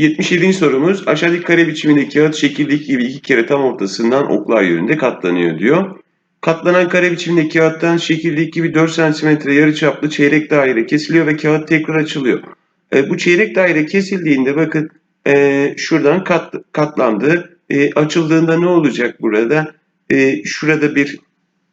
77. sorumuz aşağıdaki kare biçimindeki kağıt şekildeki gibi iki kere tam ortasından oklar yönünde katlanıyor diyor. Katlanan kare biçimindeki kağıttan şekildeki gibi 4 cm yarıçaplı çeyrek daire kesiliyor ve kağıt tekrar açılıyor. E, bu çeyrek daire kesildiğinde bakın e, şuradan kat, katlandı. E, açıldığında ne olacak burada? E, şurada bir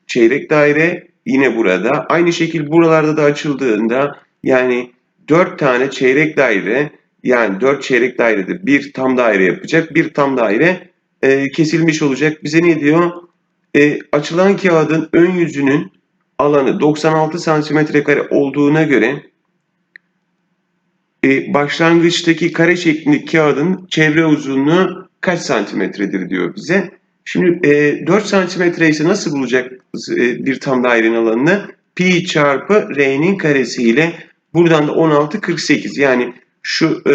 çeyrek daire yine burada. Aynı şekil buralarda da açıldığında yani 4 tane çeyrek daire yani 4 çeyrek dairede bir tam daire yapacak. Bir tam daire e, kesilmiş olacak. Bize ne diyor? E, açılan kağıdın ön yüzünün alanı 96 santimetre kare olduğuna göre e, başlangıçtaki kare şeklindeki kağıdın çevre uzunluğu kaç santimetredir diyor bize. Şimdi e, 4 santimetre ise nasıl bulacak e, bir tam dairenin alanını? Pi çarpı r'nin karesi ile buradan da 16 48 yani şu e,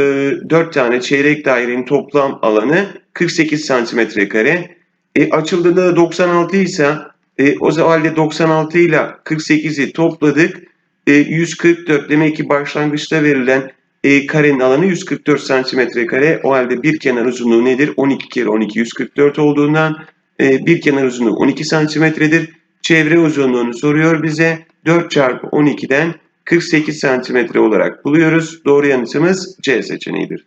4 tane çeyrek dairenin toplam alanı 48 santimetre kare. E, açıldığında da 96 ise e, o halde 96 ile 48'i topladık. E, 144 demek ki başlangıçta verilen e, karenin alanı 144 santimetre kare. O halde bir kenar uzunluğu nedir? 12 kere 12 144 olduğundan e, bir kenar uzunluğu 12 santimetredir. Çevre uzunluğunu soruyor bize. 4 çarpı 12'den 48 santimetre olarak buluyoruz. Doğru yanıtımız C seçeneğidir.